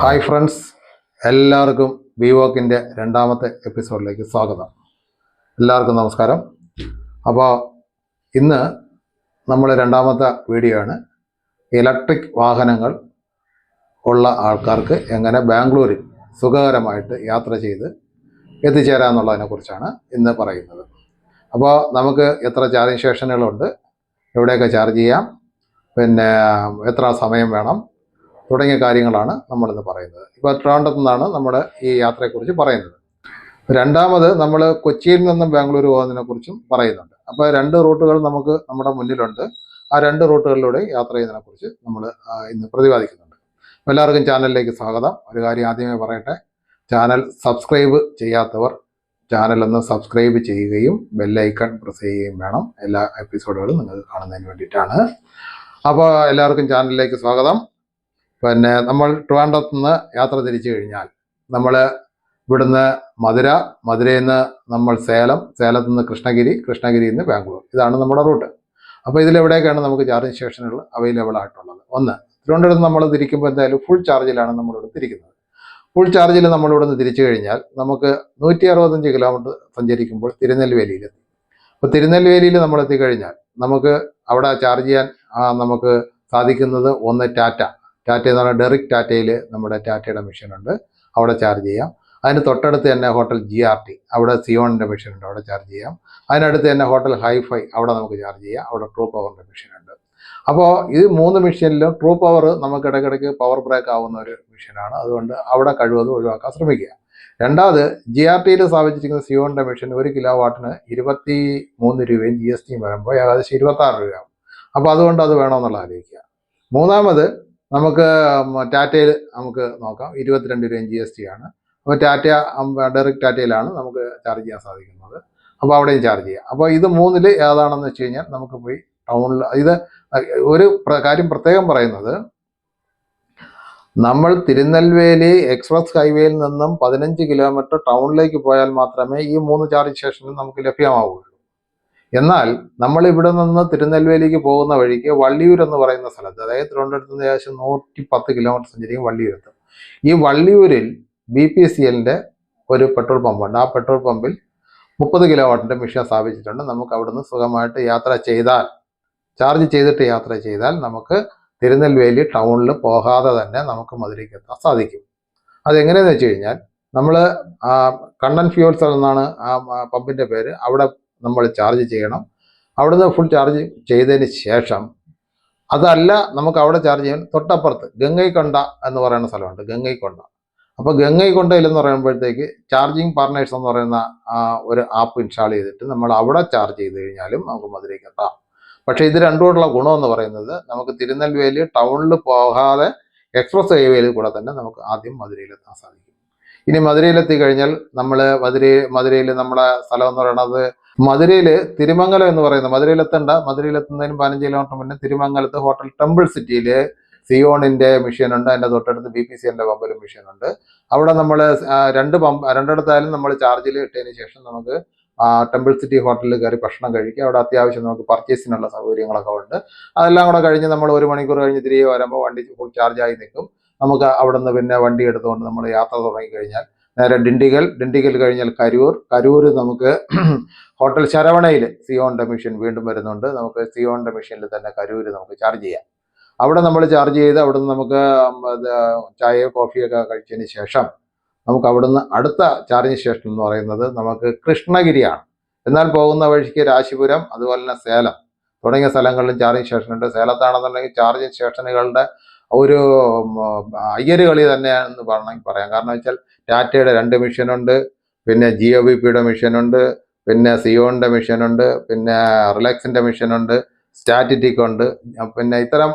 Hi friends എല്ലാവർക്കും വിവോക്കിന്റെ രണ്ടാമത്തെ എപ്പിസോഡിലേക്ക് സ്വാഗതം. എല്ലാവർക്കും നമസ്കാരം. അപ്പോൾ ഇന്ന് നമ്മൾ രണ്ടാമത്തെ വീഡിയോ ആണ്. ഇലക്ട്രിക് വാഹനങ്ങൾ ഉള്ള ആൾക്കാർക്ക് എങ്ങനെ ബാംഗ്ലൂരിൽ സുഖകരമായിട്ട് യാത്ര ചെയ്ത് എത്തിച്ചേരാമെന്നുള്ളതിനെ കുറിച്ചാണ് ഇന്ന് പറയുന്നത്. അപ്പോൾ നമുക്ക് എത്ര ചാർജിങ് സ്റ്റേഷനുകളുണ്ട് എവിടെയൊക്കെ ചാർജ് ചെയ്യാം പിന്നെ എത്ര സമയം വേണം തുടങ്ങിയ കാര്യങ്ങളാണ് നമ്മളിന്ന് പറയുന്നത്. ഇപ്പോൾ ട്രിവാൻഡ്രത്ത് നിന്നാണ് നമ്മൾ ഈ യാത്രയെക്കുറിച്ച് പറയുന്നത്. രണ്ടാമത് നമ്മൾ കൊച്ചിയിൽ നിന്നും ബാംഗ്ലൂർ പോകുന്നതിനെ കുറിച്ചും പറയുന്നുണ്ട്. അപ്പോൾ രണ്ട് റൂട്ടുകൾ നമുക്ക് നമ്മുടെ മുന്നിലുണ്ട്. ആ രണ്ട് റൂട്ടുകളിലൂടെ യാത്ര ചെയ്യുന്നതിനെക്കുറിച്ച് നമ്മൾ ഇന്ന് പ്രതിപാദിക്കുന്നുണ്ട്. എല്ലാവർക്കും ചാനലിലേക്ക് സ്വാഗതം. ഒരു കാര്യം ആദ്യമേ പറയട്ടെ. ചാനൽ സബ്സ്ക്രൈബ് ചെയ്യാത്തവർ ചാനൽ ഒന്ന് സബ്സ്ക്രൈബ് ചെയ്യുകയും ബെല്ലൈക്കൺ പ്രസ് ചെയ്യുകയും വേണം. എല്ലാ എപ്പിസോഡുകളും നിങ്ങൾക്ക് കാണുന്നതിന് വേണ്ടിയിട്ടാണ്. അപ്പോൾ എല്ലാവർക്കും ചാനലിലേക്ക് സ്വാഗതം. പിന്നെ നമ്മൾ ട്രിവാൻഡ്രത്ത് നിന്ന് യാത്ര തിരിച്ചു കഴിഞ്ഞാൽ നമ്മൾ ഇവിടുന്ന് മധുര മധുരയിൽ നിന്ന് നമ്മൾ സേലം സേലത്ത് നിന്ന് കൃഷ്ണഗിരി കൃഷ്ണഗിരിയിൽ നിന്ന് ബാംഗ്ലൂർ. ഇതാണ് നമ്മുടെ റൂട്ട്. അപ്പോൾ ഇതിലെവിടെയൊക്കെയാണ് നമുക്ക് ചാർജിങ് സ്റ്റേഷനുകൾ അവൈലബിൾ ആയിട്ടുള്ളത്? ഒന്ന് തിരുവനന്തപുരത്ത് നമ്മൾ തിരിക്കുമ്പോൾ എന്തായാലും ഫുൾ ചാർജിലാണ് നമ്മളിവിടെ തിരിക്കുന്നത്. ഫുൾ ചാർജിൽ നമ്മളിവിടെ നിന്ന് തിരിച്ചു കഴിഞ്ഞാൽ നമുക്ക് നൂറ്റി അറുപത്തഞ്ച് കിലോമീറ്റർ സഞ്ചരിക്കുമ്പോൾ തിരുനെൽവേലിയിലെത്തി. അപ്പോൾ തിരുനെൽവേലിയിൽ നമ്മൾ എത്തിക്കഴിഞ്ഞാൽ നമുക്ക് അവിടെ ചാർജ് ചെയ്യാൻ നമുക്ക് സാധിക്കുന്നത് ഒന്ന് ടാറ്റ. ടാറ്റ എന്ന് പറഞ്ഞാൽ ഡെറിക് ടാറ്റയിൽ നമ്മുടെ ടാറ്റയുടെ മെഷീൻ ഉണ്ട്. അവിടെ ചാർജ് ചെയ്യാം. അതിന് തൊട്ടടുത്ത് തന്നെ ഹോട്ടൽ ജി ആർ ടി അവിടെ സിയോണിന്റെ മെഷീൻ ഉണ്ട് അവിടെ ചാർജ് ചെയ്യാം. അതിനടുത്ത് തന്നെ ഹോട്ടൽ ഹൈഫൈ അവിടെ നമുക്ക് ചാർജ് ചെയ്യാം. അവിടെ ട്രൂ പവറിന്റെ മെഷീൻ ഉണ്ട്. അപ്പോൾ ഇത് മൂന്ന് മെഷീനിലും ട്രൂ പവർ നമുക്ക് ഇടയ്ക്കിടയ്ക്ക് പവർ ബ്രേക്ക് ആവുന്ന ഒരു മെഷീനാണ് അതുകൊണ്ട് അവിടെ കഴിവതും ഒഴിവാക്കാൻ ശ്രമിക്കുക. രണ്ടാമത് ജി ആർ ടിയിൽ സ്ഥാപിച്ചിരിക്കുന്ന സിയോണിന്റെ മെഷീൻ ഒരു കിലോ വാട്ടിന് ഇരുപത്തി മൂന്ന് രൂപയും ജി എസ് ടിയും വരുമ്പോൾ ഏകദേശം ഇരുപത്താറ് രൂപയാവും. അപ്പോൾ അതുകൊണ്ട് അത് വേണമെന്നുള്ള ആലോചിക്കുക. മൂന്നാമത് നമുക്ക് ടാറ്റയിൽ നമുക്ക് നോക്കാം. ഇരുപത്തിരണ്ട് രൂപയും ജി എസ് ടി ആണ്. അപ്പോൾ ടാറ്റ ഡയറക്റ്റ് ടാറ്റയിലാണ് നമുക്ക് ചാർജ് ചെയ്യാൻ സാധിക്കുന്നത്. അപ്പോൾ അവിടെയും ചാർജ് ചെയ്യാം. അപ്പോൾ ഇത് മൂന്നിൽ ഏതാണെന്ന് വെച്ച് കഴിഞ്ഞാൽ നമുക്ക് പോയി ടൗണിൽ ഇത് ഒരു കാര്യം പ്രത്യേകം പറയുന്നത്. നമ്മൾ തിരുനെൽവേലി എക്സ്പ്രസ് ഹൈവേയിൽ നിന്നും പതിനഞ്ച് കിലോമീറ്റർ ടൗണിലേക്ക് പോയാൽ മാത്രമേ ഈ മൂന്ന് ചാർജ് സ്റ്റേഷനും നമുക്ക് ലഭ്യമാവുകയുള്ളൂ. എന്നാൽ നമ്മൾ ഇവിടെ നിന്ന് തിരുനെൽവേലിക്ക് പോകുന്ന വഴിക്ക് വള്ളിയൂർ എന്ന് പറയുന്ന സ്ഥലത്ത് അതായത് തിരുവനന്തപുരത്ത് നിന്ന് ഏകദേശം നൂറ്റി പത്ത് കിലോമീറ്റർ സഞ്ചരിക്കും വള്ളിയൂരെത്തും. ഈ വള്ളിയൂരിൽ ബി പി സി എല്ലിന്റെ ഒരു പെട്രോൾ പമ്പുണ്ട് ആ പെട്രോൾ പമ്പിൽ മുപ്പത് കിലോമീറ്ററിന്റെ മെഷീൻ സ്ഥാപിച്ചിട്ടുണ്ട്. നമുക്ക് അവിടുന്ന് സുഖമായിട്ട് യാത്ര ചെയ്താൽ ചാർജ് ചെയ്തിട്ട് യാത്ര ചെയ്താൽ നമുക്ക് തിരുനെൽവേലി ടൗണിൽ പോകാതെ തന്നെ നമുക്ക് മധുരയ്ക്ക് എത്താൻ സാധിക്കും. അതെങ്ങനെയെന്ന് വെച്ച് കഴിഞ്ഞാൽ നമ്മൾ കണ്ണൻ ഫ്യൂൾസ് എന്നാണ് ആ പമ്പിന്റെ പേര്. അവിടെ നമ്മൾ ചാർജ് ചെയ്യണം. അവിടുന്ന് ഫുൾ ചാർജ് ചെയ്തതിന് ശേഷം അതല്ല നമുക്ക് അവിടെ ചാർജ് ചെയ്യാൻ തൊട്ടപ്പുറത്ത് ഗംഗൈക്കൊണ്ട എന്ന് പറയുന്ന സ്ഥലമുണ്ട്. ഗംഗൈക്കൊണ്ട അപ്പോൾ ഗംഗൈക്കൊണ്ടയിൽ എന്ന് പറയുമ്പോഴത്തേക്ക് ചാർജിങ് പാർട്ട്നേഴ്സ് എന്ന് പറയുന്ന ഒരു ആപ്പ് ഇൻസ്റ്റാൾ ചെയ്തിട്ട് നമ്മൾ അവിടെ ചാർജ് ചെയ്ത് കഴിഞ്ഞാലും നമുക്ക് മധുരയ്ക്ക് എത്താം. പക്ഷേ ഇത് രണ്ടുകൊണ്ടുള്ള ഗുണം എന്ന് പറയുന്നത് നമുക്ക് തിരുനെൽവേലി ടൗണിൽ പോകാതെ എക്സ്പ്രസ് ഹൈവേയിൽ കൂടെ തന്നെ നമുക്ക് ആദ്യം മധുരയിലെത്താൻ സാധിക്കും. ഇനി മധുരയിലെത്തി കഴിഞ്ഞാൽ നമ്മൾ മധുര മധുരയിൽ നമ്മുടെ സ്ഥലം എന്ന് പറയുന്നത് മധുരയിൽ തിരുമംഗലം എന്ന് പറയുന്ന മധുരയിലെത്തണ്ട മധുരയിലെത്തുന്നതിന് പതിനഞ്ച് കിലോമീറ്റർ മുന്നേ തിരുമംഗലത്ത് ഹോട്ടൽ ടെമ്പിൾ സിറ്റിയിൽ സിയോണിന്റെ മെഷീൻ ഉണ്ട്. അതിന്റെ തൊട്ടടുത്ത് ബി പി സി എന്റെ പമ്പിലും മെഷീൻ ഉണ്ട്. അവിടെ നമ്മൾ രണ്ട് പമ്പ് രണ്ടിടത്തായാലും നമ്മൾ ചാർജിൽ ഇട്ടതിന് ശേഷം നമുക്ക് ടെമ്പിൾ സിറ്റി ഹോട്ടലിൽ കയറി ഭക്ഷണം കഴിക്കുക. അവിടെ അത്യാവശ്യം നമുക്ക് പർച്ചേസിനുള്ള സൗകര്യങ്ങളൊക്കെ ഉണ്ട്. അതെല്ലാം കൂടെ കഴിഞ്ഞ് നമ്മൾ ഒരു മണിക്കൂർ കഴിഞ്ഞ് തിരികെ വരുമ്പോൾ വണ്ടി ഫുൾ ചാർജായി നിൽക്കും. നമുക്ക് അവിടെ നിന്ന് പിന്നെ വണ്ടി എടുത്തുകൊണ്ട് നമ്മൾ യാത്ര തുടങ്ങി കഴിഞ്ഞാൽ നേരെ ഡിണ്ടിഗൽ ഡിണ്ടിഗൽ കഴിഞ്ഞാൽ കരൂർ. കരൂർ നമുക്ക് ഹോട്ടൽ ശരവണയിൽ സിയോൺ മെഷീൻ വീണ്ടും വരുന്നുണ്ട്. നമുക്ക് സിയോൺ മെഷീനിൽ തന്നെ കരൂർ നമുക്ക് ചാർജ് ചെയ്യാം. അവിടെ നമ്മൾ ചാർജ് ചെയ്ത് അവിടുന്ന് നമുക്ക് ചായയോ കോഫിയൊക്കെ കഴിച്ചതിന് ശേഷം നമുക്ക് അവിടുന്ന് അടുത്ത ചാർജിങ് സ്റ്റേഷൻ എന്ന് പറയുന്നത് നമുക്ക് കൃഷ്ണഗിരിയാണ്. എന്നാൽ പോകുന്ന വഴിക്ക് രാശിപുരം അതുപോലെ തന്നെ സേലം. തുടങ്ങിയ സ്ഥലങ്ങളിലും ചാർജിങ് സ്റ്റേഷൻ ഉണ്ട്. സേലത്താണെന്നുണ്ടെങ്കിൽ ചാർജിങ് സ്റ്റേഷനുകളുടെ ഒരു അയ്യര് കളി തന്നെയാണെന്ന് വേണമെങ്കിൽ പറയാം. കാരണം വെച്ചാൽ ടാറ്റയുടെ രണ്ട് മിഷനുണ്ട് പിന്നെ ജിയോ ബി പിയുടെ മിഷനുണ്ട് പിന്നെ സിയോണിന്റെ മിഷനുണ്ട് പിന്നെ റിലാക്സിന്റെ മിഷനുണ്ട് സ്റ്റാറ്റിറ്റിക് ഉണ്ട്. പിന്നെ ഇത്തരം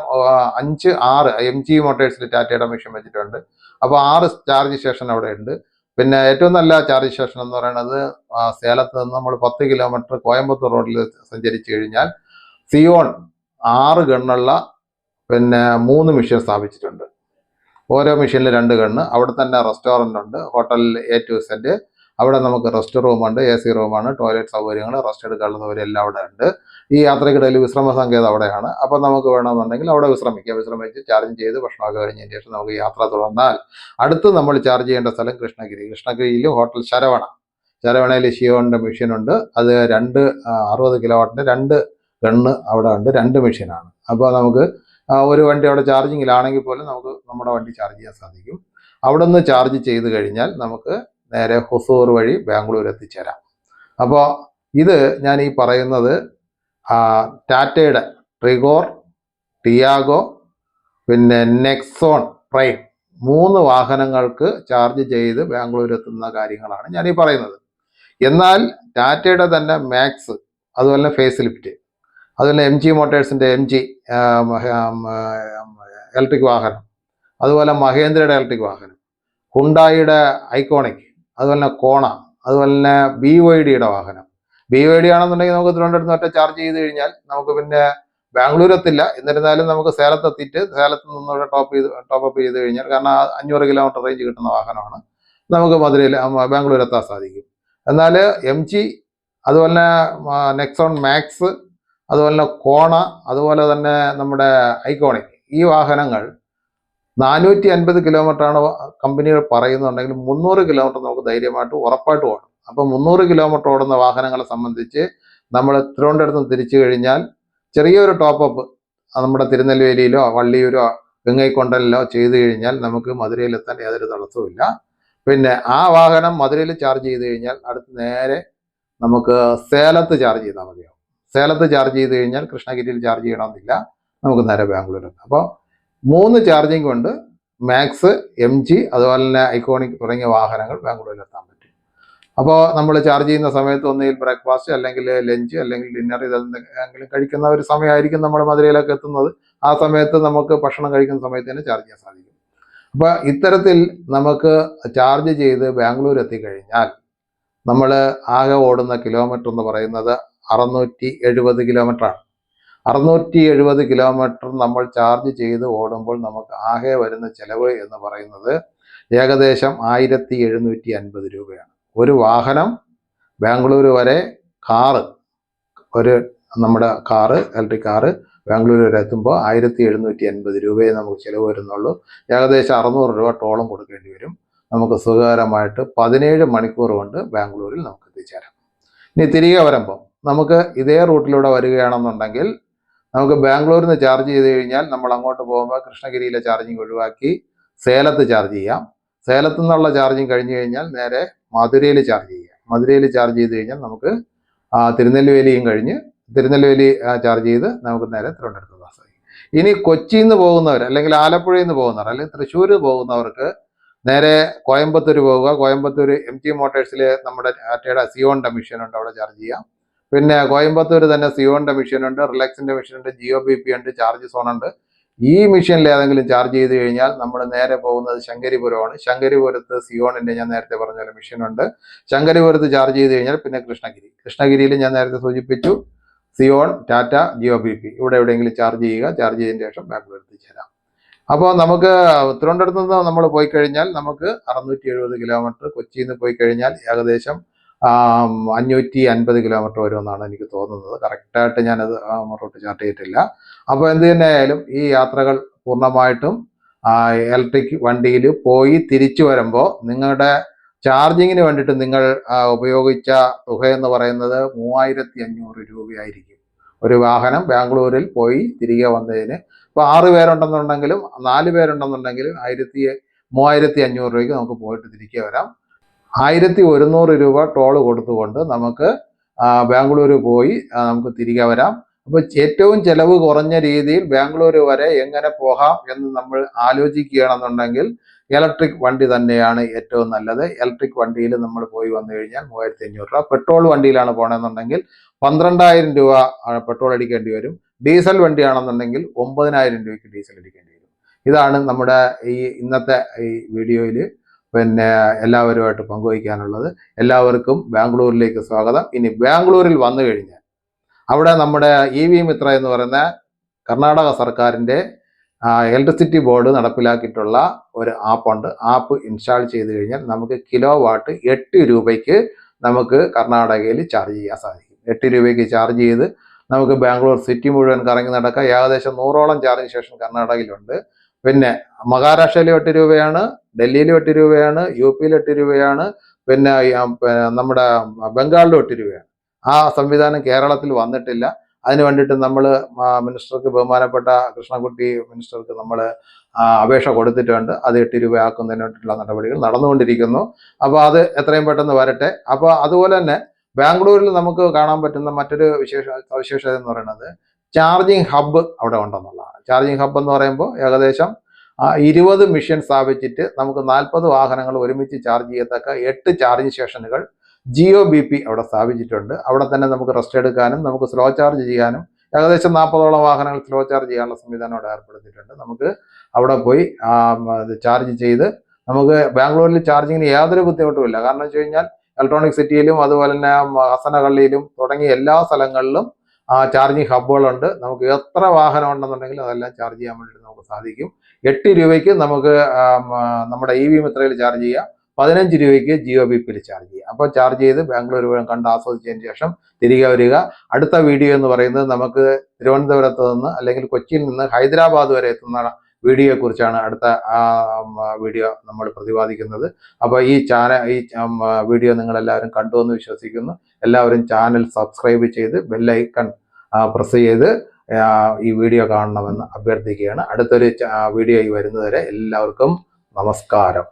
അഞ്ച് ആറ് എം ജി മോട്ടേഴ്സിൽ ടാറ്റയുടെ മിഷൻ വെച്ചിട്ടുണ്ട്. അപ്പോൾ ആറ് ചാർജ് സ്റ്റേഷൻ അവിടെ ഉണ്ട്. പിന്നെ ഏറ്റവും നല്ല ചാർജ് സ്റ്റേഷൻ എന്ന് പറയുന്നത് സേലത്ത് നിന്ന് നമ്മൾ പത്ത് കിലോമീറ്റർ കോയമ്പത്തൂർ റോഡിൽ സഞ്ചരിച്ചു കഴിഞ്ഞാൽ സിയോൺ ആറ് ഗണ്ണുള്ള പിന്നെ മൂന്ന് മെഷീൻ സ്ഥാപിച്ചിട്ടുണ്ട്. ഓരോ മെഷീനിൽ രണ്ട് കണ്ണ് അവിടെ തന്നെ റെസ്റ്റോറന്റ് ഉണ്ട് ഹോട്ടൽ എ ടു സെറ്റ് അവിടെ നമുക്ക് റെസ്റ്റ് റൂമുണ്ട് എ സി റൂമാണ് ടോയ്ലറ്റ് സൗകര്യങ്ങൾ റെസ്റ്റ് എടുക്കാനുള്ള സൗകര്യം എല്ലാം അവിടെ ഉണ്ട്. ഈ യാത്രക്കിടയിൽ വിശ്രമ സങ്കേതം അവിടെയാണ്. അപ്പോൾ നമുക്ക് വേണമെന്നുണ്ടെങ്കിൽ അവിടെ വിശ്രമിക്കാം. വിശ്രമിച്ച് ചാർജ് ചെയ്ത് ഭക്ഷണമൊക്കെ കഴിഞ്ഞതിന് ശേഷം നമുക്ക് യാത്ര തുടർന്നാൽ അടുത്ത് നമ്മൾ ചാർജ് ചെയ്യേണ്ട സ്ഥലം കൃഷ്ണഗിരി. കൃഷ്ണഗിരിയിൽ ഹോട്ടൽ ശരവണ. ശരവണയിൽ ഷിയോണിന്റെ മെഷീനുണ്ട് അത് രണ്ട് അറുപത് കിലോ വാട്ടിന്റെ രണ്ട് ഗണ്ണ് അവിടെ ഉണ്ട്. രണ്ട് മെഷീനാണ് അപ്പോൾ നമുക്ക് ഒരു വണ്ടി അവിടെ ചാർജിങ്ങിലാണെങ്കിൽ പോലും നമുക്ക് നമ്മുടെ വണ്ടി ചാർജ് ചെയ്യാൻ സാധിക്കും. അവിടെ നിന്ന് ചാർജ് ചെയ്ത് കഴിഞ്ഞാൽ നമുക്ക് നേരെ ഹൊസൂർ വഴി ബാംഗ്ലൂർ എത്തിച്ചേരാം. അപ്പോൾ ഇത് ഞാൻ ഈ പറയുന്നത് ടാറ്റയുടെ ട്രിഗോർ ടിയാഗോ പിന്നെ നെക്സോൺ പ്രൈം മൂന്ന് വാഹനങ്ങൾക്ക് ചാർജ് ചെയ്ത് ബാംഗ്ലൂർ എത്തുന്ന കാര്യങ്ങളാണ് ഞാൻ ഈ പറയുന്നത്. എന്നാൽ ടാറ്റയുടെ തന്നെ മാക്സ് അതുപോലെ ഫേസ് ലിഫ്റ്റ് അതുപോലെ എം ജി മോട്ടേഴ്സിന്റെ എം ജി ഇലക്ട്രിക് വാഹനം. അതുപോലെ മഹേന്ദ്രയുടെ ഇലക്ട്രിക് വാഹനം. ഹുണ്ടായിയുടെ ഐക്കോണിക് അതുപോലെ തന്നെ കോണ അതുപോലെ തന്നെ ബി വൈ ഡിയുടെ വാഹനം. ബി വൈ ഡി ആണെന്നുണ്ടെങ്കിൽ നമുക്ക് തിരുവനന്തപുരത്ത് ഒറ്റ ചാർജ് ചെയ്ത് കഴിഞ്ഞാൽ നമുക്ക് പിന്നെ ബാംഗ്ലൂർ എത്തില്ല എന്നിരുന്നാലും നമുക്ക് സേലത്ത് എത്തിയിട്ട് സേലത്ത് നിന്നൂടെ ടോപ്പ് ചെയ്ത് ടോപ്പ് അപ്പ് ചെയ്ത് കഴിഞ്ഞാൽ കാരണം അഞ്ഞൂറ് കിലോമീറ്റർ റേഞ്ച് കിട്ടുന്ന വാഹനമാണ്. നമുക്ക് മധുരയിൽ ബാംഗ്ലൂർ എത്താൻ സാധിക്കും. എന്നാൽ എം ജി അതുപോലെ നെക്സോൺ മാക്സ് അതുപോലെ കോണ അതുപോലെ തന്നെ നമ്മുടെ ഐക്കോണിക് ഈ വാഹനങ്ങൾ നാനൂറ്റി അൻപത് കിലോമീറ്ററാണ് കമ്പനികൾ പറയുന്നുണ്ടെങ്കിൽ മുന്നൂറ് കിലോമീറ്റർ നമുക്ക് ധൈര്യമായിട്ട് ഉറപ്പായിട്ട് ഓടും. അപ്പോൾ മുന്നൂറ് കിലോമീറ്റർ ഓടുന്ന വാഹനങ്ങളെ സംബന്ധിച്ച് നമ്മൾ തിരുവനന്തപുരത്ത് നിന്ന് തിരിച്ചു കഴിഞ്ഞാൽ ചെറിയൊരു ടോപ്പ് അപ്പ് നമ്മുടെ തിരുനെൽവേലിയിലോ വള്ളിയൂരോ ഗംഗൈക്കൊണ്ടലിലോ ചെയ്തു കഴിഞ്ഞാൽ നമുക്ക് മധുരയിലെത്താൻ യാതൊരു തടസ്സവുമില്ല. പിന്നെ ആ വാഹനം മധുരയിൽ ചാർജ് ചെയ്ത് കഴിഞ്ഞാൽ അടുത്ത് നേരെ നമുക്ക് സേലത്ത് ചാർജ് ചെയ്താൽ മതിയാവും. സേലത്ത് ചാർജ് ചെയ്ത് കഴിഞ്ഞാൽ കൃഷ്ണഗിരിയിൽ ചാർജ് ചെയ്യണമെന്നില്ല. നമുക്ക് നേരെ എത്താം അപ്പോൾ മൂന്ന് ചാർജിങ് കൊണ്ട് മാക്സ് എം ജി അതുപോലെ തന്നെ ഐക്കോണിക് തുടങ്ങിയ വാഹനങ്ങൾ ബാംഗ്ലൂരിൽ എത്താൻ പറ്റും. അപ്പോൾ നമ്മൾ ചാർജ് ചെയ്യുന്ന സമയത്ത് ഒന്നുകിൽ ബ്രേക്ക്ഫാസ്റ്റ് അല്ലെങ്കിൽ ലഞ്ച് അല്ലെങ്കിൽ ഡിന്നർ ഇതെന്തെങ്കിലും കഴിക്കുന്ന ഒരു സമയമായിരിക്കും നമ്മൾ മധുരയിലൊക്കെ എത്തുന്നത്. ആ സമയത്ത് നമുക്ക് ഭക്ഷണം കഴിക്കുന്ന സമയത്ത് തന്നെ ചാർജ് ചെയ്യാൻ സാധിക്കും. അപ്പോൾ ഇത്തരത്തിൽ നമുക്ക് ചാർജ് ചെയ്ത് ബാംഗ്ലൂർ എത്തിക്കഴിഞ്ഞാൽ നമ്മൾ ആകെ ഓടുന്ന കിലോമീറ്റർ എന്ന് പറയുന്നത് അറുന്നൂറ്റി എഴുപത് കിലോമീറ്ററാണ്. അറുന്നൂറ്റി എഴുപത് കിലോമീറ്റർ നമ്മൾ ചാർജ് ചെയ്ത് ഓടുമ്പോൾ നമുക്ക് ആകെ വരുന്ന ചെലവ് എന്ന് പറയുന്നത് ഏകദേശം ആയിരത്തി എഴുന്നൂറ്റി അൻപത് രൂപയാണ്. ഒരു വാഹനം ബാംഗ്ലൂർ വരെ കാറ് ഒരു നമ്മുടെ കാറ് ഇലക്ട്രിക് കാറ് ബാംഗ്ലൂർ വരെ എത്തുമ്പോൾ ആയിരത്തി എഴുന്നൂറ്റി അൻപത് രൂപയെ നമുക്ക് ചിലവ് വരുന്നുള്ളൂ. ഏകദേശം അറുന്നൂറ് രൂപ ടോളും കൊടുക്കേണ്ടി വരും. നമുക്ക് സുഖകരമായിട്ട് പതിനേഴ് മണിക്കൂർ കൊണ്ട് ബാംഗ്ലൂരിൽ നമുക്ക് എത്തിച്ചേരാം. ഇനി തിരികെ വരുമ്പോൾ നമുക്ക് ഇതേ റൂട്ടിലൂടെ വരികയാണെന്നുണ്ടെങ്കിൽ നമുക്ക് ബാംഗ്ലൂരിൽ നിന്ന് ചാർജ് ചെയ്ത് കഴിഞ്ഞാൽ നമ്മൾ അങ്ങോട്ട് പോകുമ്പോൾ കൃഷ്ണഗിരിയിലെ ചാർജിങ് ഒഴിവാക്കി സേലത്ത് ചാർജ് ചെയ്യാം. സേലത്തു നിന്നുള്ള ചാർജിങ് കഴിഞ്ഞ് കഴിഞ്ഞാൽ നേരെ മധുരയിൽ ചാർജ് ചെയ്യാം. മധുരയിൽ ചാർജ് ചെയ്ത് കഴിഞ്ഞാൽ നമുക്ക് തിരുനെല്ലുവേലിയും കഴിഞ്ഞ് തിരുനെല്ലുവേലി ചാർജ് ചെയ്ത് നമുക്ക് നേരെ തിരുവനന്തപുരത്ത് സാധിക്കും ഇനി കൊച്ചിയിൽ നിന്ന് പോകുന്നവർ അല്ലെങ്കിൽ ആലപ്പുഴയിൽ നിന്ന് പോകുന്നവർ അല്ലെങ്കിൽ തൃശ്ശൂർ പോകുന്നവർക്ക് നേരെ കോയമ്പത്തൂർ പോവുക കോയമ്പത്തൂർ എം ടി മോട്ടേഴ്സിൽ നമ്മുടെ ടാറ്റയുടെ സിയോണിന്റെ മിഷനുണ്ട് അവിടെ ചാർജ് ചെയ്യാം. പിന്നെ കോയമ്പത്തൂർ തന്നെ സിയോണിന്റെ മെഷീനുണ്ട് റിലാക്സിന്റെ മെഷീൻ ഉണ്ട് ജിയോ ബി പി ഉണ്ട് ചാർജ് സോൺ ഉണ്ട്. ഈ മെഷീനിൽ ഏതെങ്കിലും ചാർജ് ചെയ്ത് കഴിഞ്ഞാൽ നമ്മൾ നേരെ പോകുന്നത് ശങ്കരിപുരമാണ്. ശങ്കരിപുരത്ത് സിയോണിന്റെ ഞാൻ നേരത്തെ പറഞ്ഞ പോലെ മെഷീൻ ഉണ്ട്. ശങ്കരിപുരത്ത് ചാർജ് ചെയ്ത് കഴിഞ്ഞാൽ പിന്നെ കൃഷ്ണഗിരി. കൃഷ്ണഗിരിയിൽ ഞാൻ നേരത്തെ സൂചിപ്പിച്ചു Zeon Tata Jio B P. ഇവിടെ എവിടെയെങ്കിലും ചാർജ് ചെയ്യുക ചാർജ് ചെയ്തതിന് ശേഷം ബാംഗ്ലൂർ എത്തിച്ചേരാം അപ്പോൾ നമുക്ക് തിരുവനന്തപുരത്ത് നിന്ന് നമ്മൾ പോയി കഴിഞ്ഞാൽ നമുക്ക് അറുന്നൂറ്റി എഴുപത് കിലോമീറ്റർ കൊച്ചിയിൽ നിന്ന് പോയി കഴിഞ്ഞാൽ ഏകദേശം അഞ്ഞൂറ്റി അൻപത് കിലോമീറ്റർ വരുമെന്നാണ് എനിക്ക് തോന്നുന്നത്. കറക്റ്റായിട്ട് ഞാനത് റൂട്ട് ചാർട്ട് ചെയ്തിട്ടില്ല. അപ്പോൾ എന്ത് തന്നെയായാലും ഈ യാത്രകൾ പൂർണമായിട്ടും ഇലക്ട്രിക് വണ്ടിയിൽ പോയി തിരിച്ചു വരുമ്പോൾ നിങ്ങളുടെ ചാർജിങ്ങിന് വേണ്ടിയിട്ട് നിങ്ങൾ ഉപയോഗിച്ച തുക എന്ന് പറയുന്നത് മൂവായിരത്തി അഞ്ഞൂറ് രൂപയായിരിക്കും. ഒരു വാഹനം ബാംഗ്ലൂരിൽ പോയി തിരികെ വന്നതിന്. ഇപ്പോൾ ആറ് പേരുണ്ടെന്നുണ്ടെങ്കിലും നാല് പേരുണ്ടെന്നുണ്ടെങ്കിലും ആയിരത്തി മൂവായിരത്തി അഞ്ഞൂറ് രൂപയ്ക്ക് നമുക്ക് പോയിട്ട് തിരികെ വരാം. ആയിരത്തി ഒരുന്നൂറ് രൂപ ടോൾ കൊടുത്തുകൊണ്ട് നമുക്ക് ബാംഗ്ലൂർ പോയി നമുക്ക് തിരികെ വരാം. അപ്പോൾ ഏറ്റവും ചെലവ് കുറഞ്ഞ രീതിയിൽ ബാംഗ്ലൂർ വരെ എങ്ങനെ പോകാം എന്ന് നമ്മൾ ആലോചിക്കുകയാണെന്നുണ്ടെങ്കിൽ ഇലക്ട്രിക് വണ്ടി തന്നെയാണ് ഏറ്റവും നല്ലത്. ഇലക്ട്രിക് വണ്ടിയിൽ നമ്മൾ പോയി വന്നു കഴിഞ്ഞാൽ മൂവായിരത്തി അഞ്ഞൂറ് രൂപ. പെട്രോൾ വണ്ടിയിലാണ് പോകണമെന്നുണ്ടെങ്കിൽ പന്ത്രണ്ടായിരം രൂപ പെട്രോൾ അടിക്കേണ്ടി വരും. ഡീസൽ വണ്ടിയാണെന്നുണ്ടെങ്കിൽ ഒമ്പതിനായിരം രൂപയ്ക്ക് ഡീസൽ അടിക്കേണ്ടി വരും. ഇതാണ് നമ്മുടെ ഈ ഇന്നത്തെ ഈ വീഡിയോയിൽ പിന്നെ എല്ലാവരുമായിട്ട് പങ്കുവയ്ക്കാനുള്ളത്. എല്ലാവർക്കും ബാംഗ്ലൂരിലേക്ക് സ്വാഗതം. ഇനി ബാംഗ്ലൂരിൽ വന്നു കഴിഞ്ഞാൽ അവിടെ നമ്മുടെ ഇ വി മിത്ര എന്ന് പറയുന്ന കർണാടക സർക്കാരിന്റെ ഇലക്ട്രിസിറ്റി ബോർഡ് നടപ്പിലാക്കിയിട്ടുള്ള ഒരു ആപ്പുണ്ട്. ആപ്പ് ഇൻസ്റ്റാൾ ചെയ്ത് കഴിഞ്ഞാൽ നമുക്ക് കിലോ വാട്ട് എട്ട് രൂപയ്ക്ക് നമുക്ക് കർണാടകയിൽ ചാർജ് ചെയ്യാൻ സാധിക്കും. എട്ട് രൂപയ്ക്ക് ചാർജ് ചെയ്ത് നമുക്ക് ബാംഗ്ലൂർ സിറ്റി മുഴുവൻ കറങ്ങി നടക്കാം. ഏകദേശം നൂറോളം ചാർജിങ് സ്റ്റേഷൻ കർണാടകയിലുണ്ട്. പിന്നെ മഹാരാഷ്ട്രയിൽ എട്ട് രൂപയാണ് ഡൽഹിയിൽ എട്ട് രൂപയാണ് യു പിയിൽ എട്ട് രൂപയാണ് പിന്നെ നമ്മുടെ ബംഗാളിലും എട്ട് രൂപയാണ്. ആ സംവിധാനം കേരളത്തിൽ വന്നിട്ടില്ല. അതിന് വേണ്ടിയിട്ട് നമ്മൾ മിനിസ്റ്റർക്ക് ബഹുമാനപ്പെട്ട കൃഷ്ണകുട്ടി മിനിസ്റ്റർക്ക് നമ്മൾ അപേക്ഷ കൊടുത്തിട്ടുണ്ട്. അത് എട്ട് രൂപ ആക്കുന്നതിന് വേണ്ടിയിട്ടുള്ള നടപടികൾ നടന്നുകൊണ്ടിരിക്കുന്നു. അപ്പോൾ അത് എത്രയും പെട്ടെന്ന് വരട്ടെ. അപ്പോൾ അതുപോലെ തന്നെ ബാംഗ്ലൂരിൽ നമുക്ക് കാണാൻ പറ്റുന്ന മറ്റൊരു വിശേഷ സവിശേഷത എന്ന് പറയുന്നത് ചാർജിങ് ഹബ്ബ് അവിടെ ഉണ്ടെന്നുള്ളതാണ്. ചാർജിങ് ഹബ്ബ് എന്ന് പറയുമ്പോൾ ഏകദേശം ഇരുപത് മിഷൻ സ്ഥാപിച്ചിട്ട് നമുക്ക് നാൽപ്പത് വാഹനങ്ങൾ ഒരുമിച്ച് ചാർജ് ചെയ്യത്തക്ക എട്ട് ചാർജിങ് സ്റ്റേഷനുകൾ ജിയോ ബി പി അവിടെ സ്ഥാപിച്ചിട്ടുണ്ട്. അവിടെ തന്നെ നമുക്ക് റെസ്റ്റ് എടുക്കാനും നമുക്ക് സ്ലോ ചാർജ് ചെയ്യാനും ഏകദേശം നാൽപ്പതോളം വാഹനങ്ങൾ സ്ലോ ചാർജ് ചെയ്യാനുള്ള സംവിധാനം അവിടെ ഏർപ്പെടുത്തിയിട്ടുണ്ട്. നമുക്ക് അവിടെ പോയി ചാർജ് ചെയ്ത് നമുക്ക് ബാംഗ്ലൂരിൽ ചാർജിങ്ങിന് യാതൊരു ബുദ്ധിമുട്ടുമില്ല കാരണം വെച്ച് കഴിഞ്ഞാൽ ഇലക്ട്രോണിക് സിറ്റിയിലും അതുപോലെ തന്നെ ഹസനഹള്ളിയിലും തുടങ്ങിയ എല്ലാ സ്ഥലങ്ങളിലും ആ ചാർജിങ് ഹബ്ബുകളുണ്ട് നമുക്ക് എത്ര വാഹനം ഉണ്ടെന്നുണ്ടെങ്കിലും അതെല്ലാം ചാർജ് ചെയ്യാൻ വേണ്ടിയിട്ട് നമുക്ക് സാധിക്കും. എട്ട് രൂപയ്ക്ക് നമുക്ക് നമ്മുടെ ഇ വി മിത്രയിൽ ചാർജ് ചെയ്യാം. പതിനഞ്ച് രൂപയ്ക്ക് ജിയോ ബി പിയിൽ ചാർജ് ചെയ്യാം. അപ്പോൾ ചാർജ് ചെയ്ത് ബാംഗ്ലൂർ മുഴുവൻ കണ്ട് ആസ്വദിച്ചതിന് ശേഷം തിരികെ വരിക. അടുത്ത വീഡിയോ എന്ന് പറയുന്നത് നമുക്ക് തിരുവനന്തപുരത്ത് നിന്ന് അല്ലെങ്കിൽ കൊച്ചിയിൽ നിന്ന് ഹൈദരാബാദ് വരെ എത്തുന്ന വീഡിയോയെ കുറിച്ചാണ് അടുത്ത ആ, വീഡിയോ നമ്മൾ പ്രതിപാദിക്കുന്നത്. അപ്പോൾ ഈ ചാനൽ ഈ വീഡിയോ നിങ്ങൾ എല്ലാവരും കണ്ടു എന്ന് വിശ്വസിക്കുന്നു. എല്ലാവരും ചാനൽ സബ്സ്ക്രൈബ് ചെയ്ത് ബെല്ലൈക്കൺ പ്രസ് ചെയ്ത് ഈ വീഡിയോ കാണണമെന്ന് അഭ്യർത്ഥിക്കുകയാണ്. അടുത്തൊരു വീഡിയോ ഈ വരുന്നതുവരെ എല്ലാവർക്കും നമസ്കാരം.